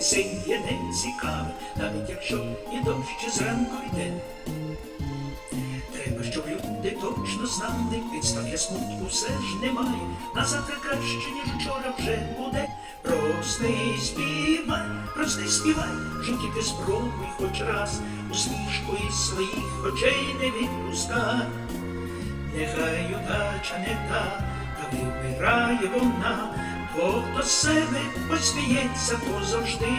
Пісень є не цікавий, навіть якщо і дощ зранку йде. Треба, щоб люди точно знали, підстав для смутку все ж немає. На завтра краще, ніж вчора вже буде. Простий співай, простий співай, в ти спробуй хоч раз, усмішку із своїх очей не відпускай. Нехай удача не та, та вибирає вона, бо з себе посміється позавжди.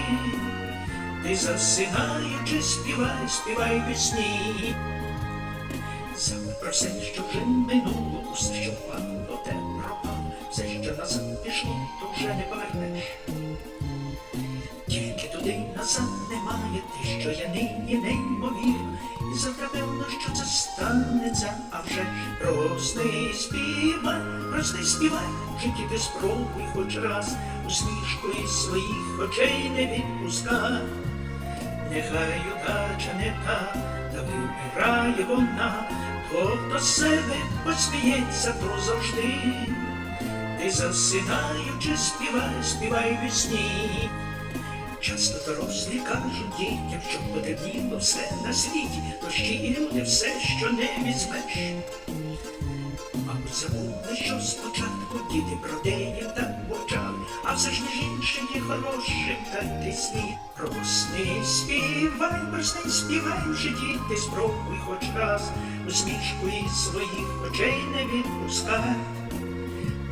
Ти засинаючи, співай, співай пісні. Забудь про все, що вже минуло, усе, що впало, те пропало, все, що назад пішло, то вже не повернеш. Тільки туди назад немає те, що я нині неймовірно, і певно, що це станеться, а вже ж простий співай, простий співай, в житті ти спробуй хоч раз, усмішку із своїх очей не відпускай. Нехай удача не та, та вибирає вона, то з себе посміється, то завжди. Ти засинаючи, співай, співай весні. Часто дорослі кажуть дітям, що потрібно все на світі, то ще і люди все, що не візьмеш. Мабуть, забули, що спочатку діти про деї так мовчали, а все ж між іншим є хорошим та пісні. Прости, співай, прости, співай в житті, ти спробуй хоч раз, усмішку із своїх очей не відпускай.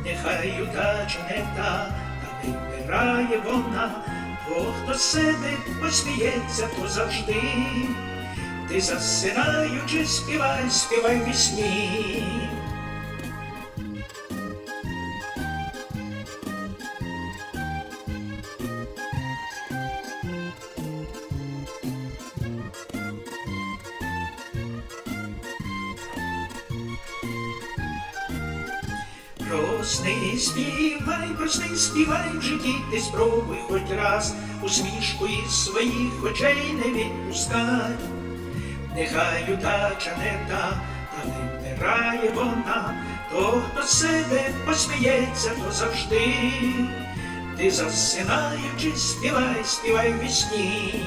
Нехай удача не та, та вибирає вона, бо хто з себе посміється, то завжди. Ти засинаючи, співай, співай пісні. Прости, співай, прости, співай в житті, ти спробуй хоч раз усмішку із своїх очей не відпускай. Нехай удача не та, та вибирає вона, то хто себе посміється, то завжди. Ти засинаючи, співай, співай вісні.